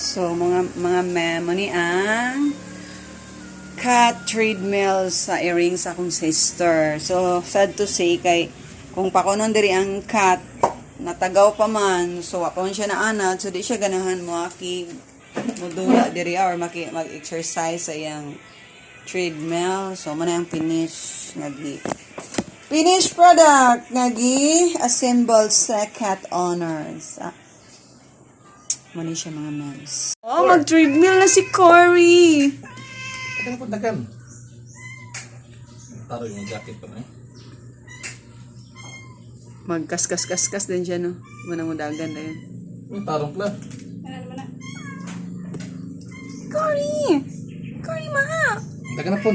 So, mga mga memo ni ang cat treadmill sa earring sa akong sister. So, sad to say, kay kung pakunon diri ang cat, natagaw pa man, so apon siya na anad, so di siya ganahan mo aki mudula diri or maki, mag-exercise sa iyang treadmill. So, mana yung finish, nagi Finished product, nagi assembled sa cat owners. Ah, Muna siya mga mems. Oh, mag-treadmill na si Cory! Tagan po, tagan. Taro yung jacket pa na eh. Magkas-kas-kas-kas din siya, no? Muna mo dagan na yun. Yung tarong pala. Cory! Cory, maha! Tagan na po.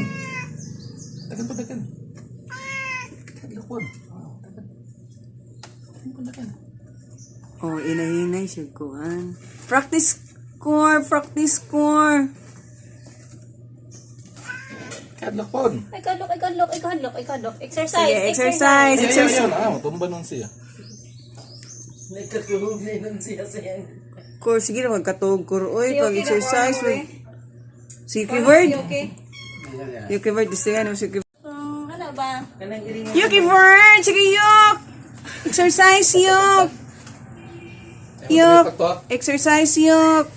Tagan po, tagan. Tagan po. Tagan po, tagan. Oh, inahinay siya kuhan. Practice core, practice core. Kadlok po. Ikadlok, ikadlok, ikadlok, ikadlok. Exercise, Sige, exercise, exercise. ayaw, ayaw. Tumba nun siya. Core, sige na magkatog core. Uy, Si pag okay na, exercise. core, wag- Si keyword. Okay. Yung keyword, gusto yan. Si keyword. Um, ano ba? Yuki Vern! Sige, Yuk! Exercise, Yuk! Yuk! Exercise, Yuk!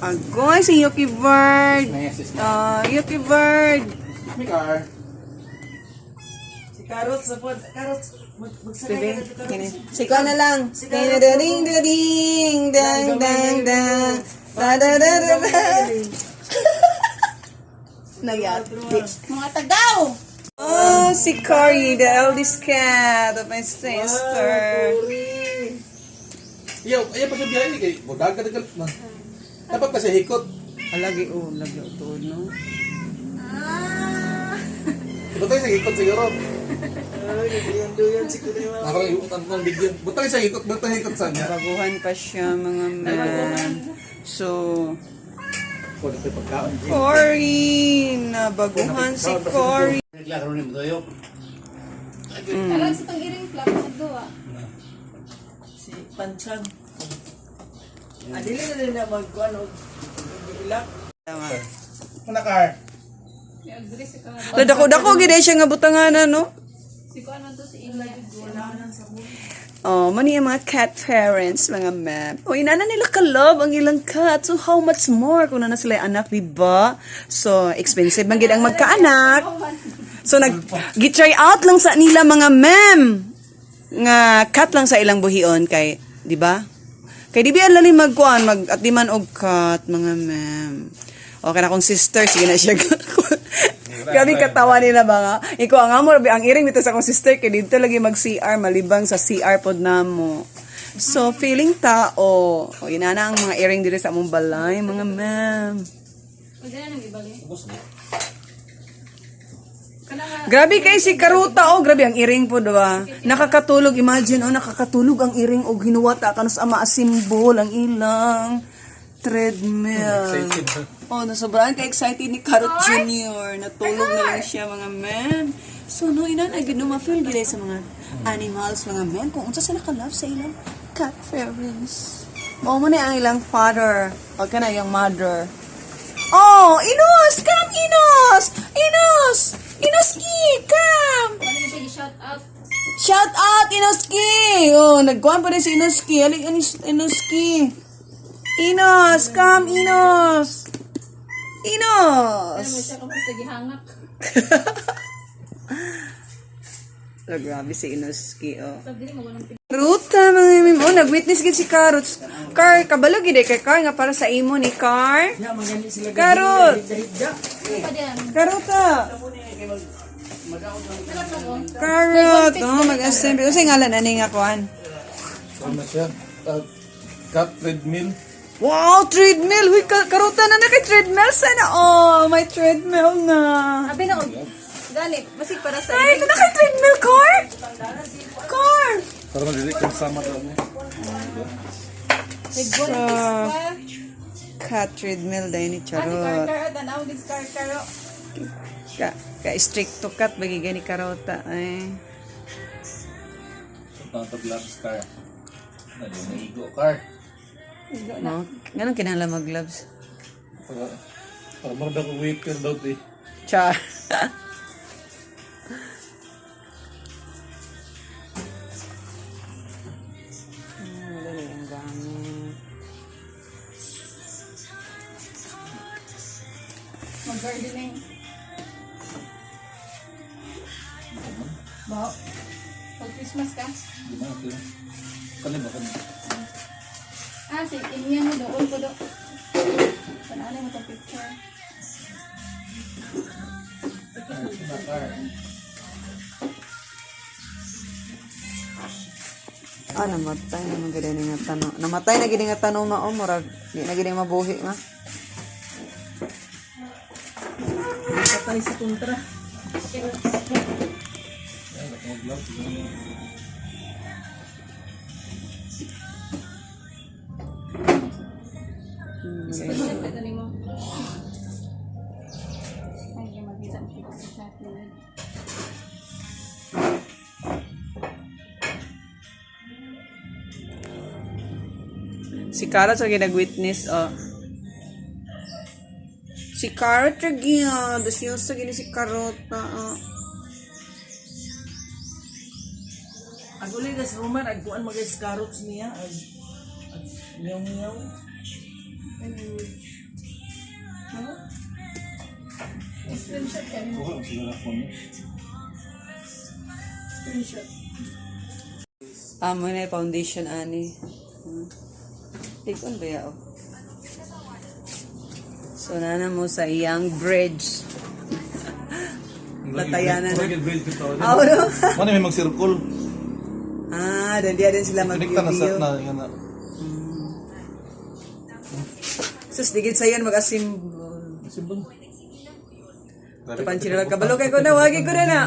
Agoy, si Yuki Bird! Na. Ah, Yuki Bird! May car. Si Carrot sa pod. Carrot. Mag magsakay ka dito. Kini. Siko na lang. Ding da ding dang dang dang. Da da da da da. Nagyat. Mga tagaw! Oh, si Cory, the eldest cat of my sister. Ayaw, ayaw pa siya biyahe kay Budaga na galit na. Dapat pa siya hikot. Alagi, oh, lagi ito, no? Butang siya hikot siguro. Ay, nagduyan-duyan si Kuliwa. Nakarang iutan ng bigyan. Butang siya hikot, butang hikot sa niya. Baguhan pa siya, mga man. So, Kung ito pagkaon. Cory! Nabaguhan si Cory. Alam sa pang-iring plug sa duwa. Si Panchan. Ah, dili na rin na magkuhan o ilak. Kuna car. May agree si ka. Dako-dako, gina siya nga butanganan, no? Si ko ano to si Inla. Oh, mani ang mga cat parents, mga ma'am. O, inana nila ka-love ang ilang cat. So, how much more kung na sila anak, di ba? So, expensive man gid ang magkaanak. So, nag try out lang sa nila mga ma'am. Nga cat lang sa ilang buhion kay, di ba? Kay di ba lali magkuan, mag at di man og cat, mga ma'am. Okay na kong sister, sige na siya. Grabe katawa nila ba nga. Ikaw ang amo, ang iring dito sa akong sister, kay dito lagi mag-CR, malibang sa CR pod namo. So, feeling tao. O, inana ang mga earring dito sa among balay, mga ma'am. Pwede na nang ibali. Kana Grabe kay si Karuta, oh, grabe ang iring po, diba? Nakakatulog, imagine, oh, nakakatulog ang iring, oh, hinuwata ka na sa ama-symbol, ang ilang treadmill. Oh, nasobrahan ka excited ni Karot Jr. Natulog na lang siya, mga men. So, no, inan, ay gino, ma-feel gila sa mga animals, mga men, kung unsa sila ka-love sa ilang cat fairies. Oh, mo na ang ilang father. O ka na yung mother. Oh, Inos! Come, Inos! Inos! Nagkuhan pa rin si Inoski. Halik, Inos, Inoski. Inos! Come, Inos! Alam mo Inos! siya sa gihangak. So, grabe si Inoski, oh. Ruta, mga mim. Oh, nag-witness gid si Carrots. Car, kabalo gid eh, kay Car nga para sa imo ni Car. Na ko. Carrot! Oh, mag-assemble. Kasi ngalan, ano nga kuhan? Ano siya? Uh, cat treadmill. Wow, treadmill! Uy, ka- karuta na na kay treadmill. Sana, oh, may treadmill na. Abi na ko. Gani, basig para sa Ay, ito na kay treadmill, Car! Car! Para madili kung sama daw niya. Headboard So. Cat treadmill dahil ni Ah, si Charot. Karkar, tanaw din si Karkar. Ka, ka strict to cat, bagi gani karota. Ay. Sa tanto gloves car. Ano, naigo car. No? Ganun kinahanglan mag-gloves. Para, para marada ko waiter daw eh. Char. Gamit. Mag-gardening. Baho. Pag Christmas ka. Di ba? Kalim. Ah, si Inyan mo doon ko do. Panalo mo itong picture. Ah, namatay na mga gini nga tanong. Namatay na gini nga tanong ma o murag di na gini mabuhi ma. Patay sa kontra. Ito Si Carrot sa ginag-witness oh. Si Carrot lagi ah. Yung sa gini si Carrot na ah. Ang uli gas Roman, agkuan mga carrots niya. Ag, ag, miyaw-miyaw. Screenshot ka mo. Kuha ang sigara ko niya. Screenshot. Ah, mo na yung foundation ani. Hmm. Ikon ba ya oh. So nana mo sa iyang bridge. Batayanan na. Lagi grade ko tawag. Ah, no? Ano may mag-circle? ah, dandiya din sila Connecta na sa mag-video. na yan na. Sus, digit sa yan mag-asimbol. Simbang. Tapan sila kabalo kay ko na, wagi ko na na.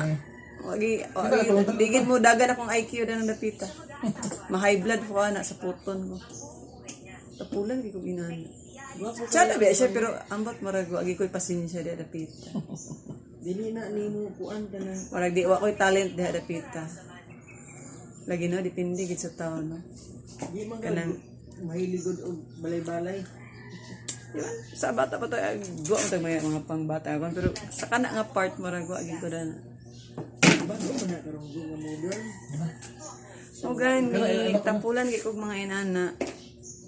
Wagi, wagi, digit mo dagan akong IQ na ng dapita. Ma-high blood ko na sa puton ko. Tapulan di ko ginana. Sana ba siya pero ambat marago agi ko'y pasensya di dapita. Dili na ni mo kuan ka na. Marag di wa ko'y talent di dapita. Lagi no, dipindi gid sa tao no. Di man ka Kanang mahiligod og balay-balay. Di ba? Sa bata pa to, eh, guwa mo tayo mga, pangbata ko. Pero sa kana nga part, ko mo na karong nga modern. O gani, tampulan kay kog mga inana.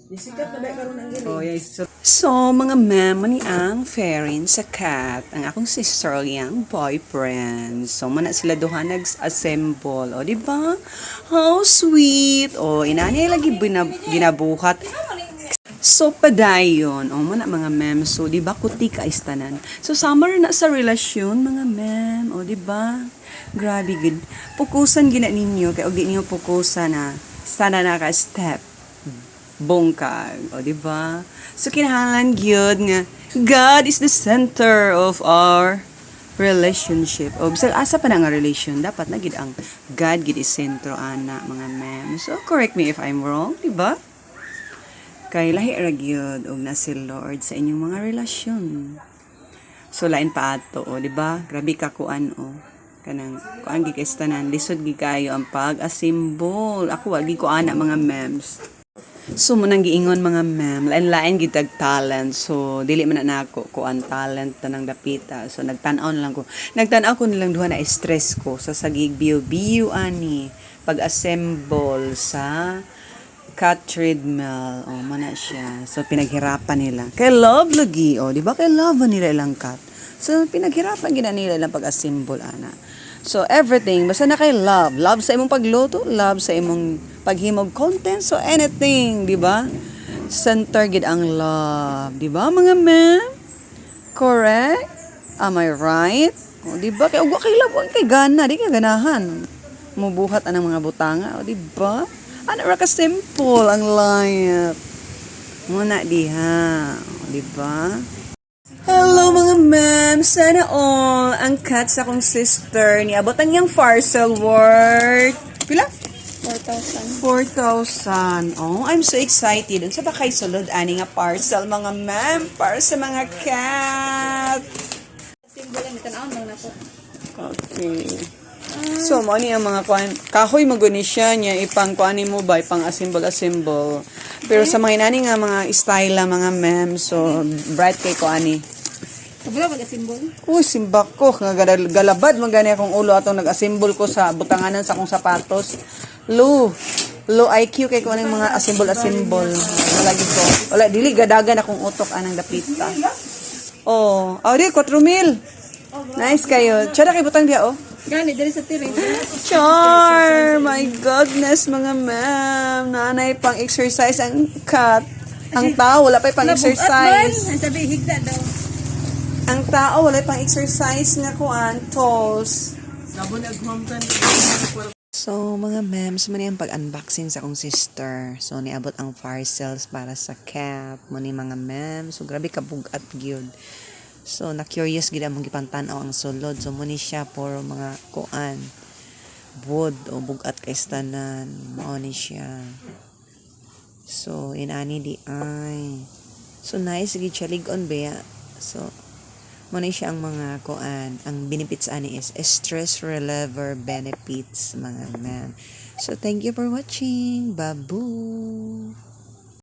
Disikat na ba karon ang gini? Oh, yes. So, mga ma'am, mani ang fairing sa cat, ang akong sister yang boyfriend. So, mana sila duha nag-assemble. O, di ba? How sweet. O, inani lagi binab- ginabuhat. So, padayon. O, mana mga ma'am. So, di ba, kuti ka istanan. So, summer na sa relasyon, mga ma'am. O, di ba? Grabe, good. Pukusan gina ninyo. Kaya, og di ninyo pukusan na. Sana naka-step bongkag, o di ba? So kinahanglan gyud nga God is the center of our relationship. O bisag asa pa na nga relation, dapat na gid ang God gid is sentro ana mga ma'am. So correct me if I'm wrong, di ba? Kay lahi ra gyud og na si Lord sa inyong mga relasyon. So lain pa ato, o di ba? Grabe ka kuan o kanang kuan gi kay tanan lisod gi kayo ang pag-asimbol. Ako wagi ko ana mga memes. So, munang giingon mga ma'am, lain-lain gitag talent. So, dili man na nako ko ang talent na nang dapita. So, nagtanaw na lang ko. Nagtanaw ko nilang duha na stress ko sa sagig biyo-biyo ani pag-assemble sa cat treadmill. Oh, mana siya. So, pinaghirapan nila. Kay love lagi. Oh, di ba? Kay love nila ilang cat. So, pinaghirapan gina nila ilang pag-assemble ana. So, everything, basta na kay love. Love sa imong pagluto, love sa imong paghimog content, so anything, di ba? Center gid ang love, di ba mga ma'am? Correct? Am I right? O, di ba? Kay ugwa kay love, kay gana, di ka ganahan. Mubuhat anang mga butanga, o di ba? Ano ra ka simple ang life. Muna diha, di ba? Hello mga ma'am! Sana all ang cat sa akong sister ni abot ang yung parcel worth pila? 4,000. 4,000. Oh, I'm so excited. Unsa ba kay sulod ani nga parcel mga ma'am para sa mga cat? Symbol lang, itanawon lang na po. Okay. So, mo ni ang mga kuan kahoy maguni siya niya ipang kuan mo ba ipang assemble assemble. Pero sa mga inani nga mga style lang, mga ma'am, so bright kay kuani. Kabula ba simbol? Uy, simbak ko. Nga gal- galabad man gani akong ulo atong nag-assemble ko sa butanganan sa akong sapatos. Low. Low IQ kay ko anong mga assemble-assemble. Wala gid ko. Wala, dili gadagan akong utok anang dapita. Oh, oh di, 4,000. Nice kayo. Tsada kay butang diya, oh. Gani, dali sa tiri. Char! My goodness, mga ma'am. Nanay pang exercise ang cat. Ang tao, wala pa pang exercise. Ang sabi, higda daw. Ang tao, wala pang exercise nga kuan, agmamtan. So, mga mems, mani ang pag-unboxing sa akong sister. So, niabot ang parcels para sa cat. Mani mga mems. So, grabe kabugat gyud. So, na-curious gid among gipantanaw ang sulod. So, muni siya for mga kuan. Wood o bugat kay stanan. Mao ni siya. So, inani di ay. So, nice gid siya ligon ba So, Muna siya ang mga kuan. Ang benefits ani is stress reliever benefits mga ma'am. So thank you for watching. Babu.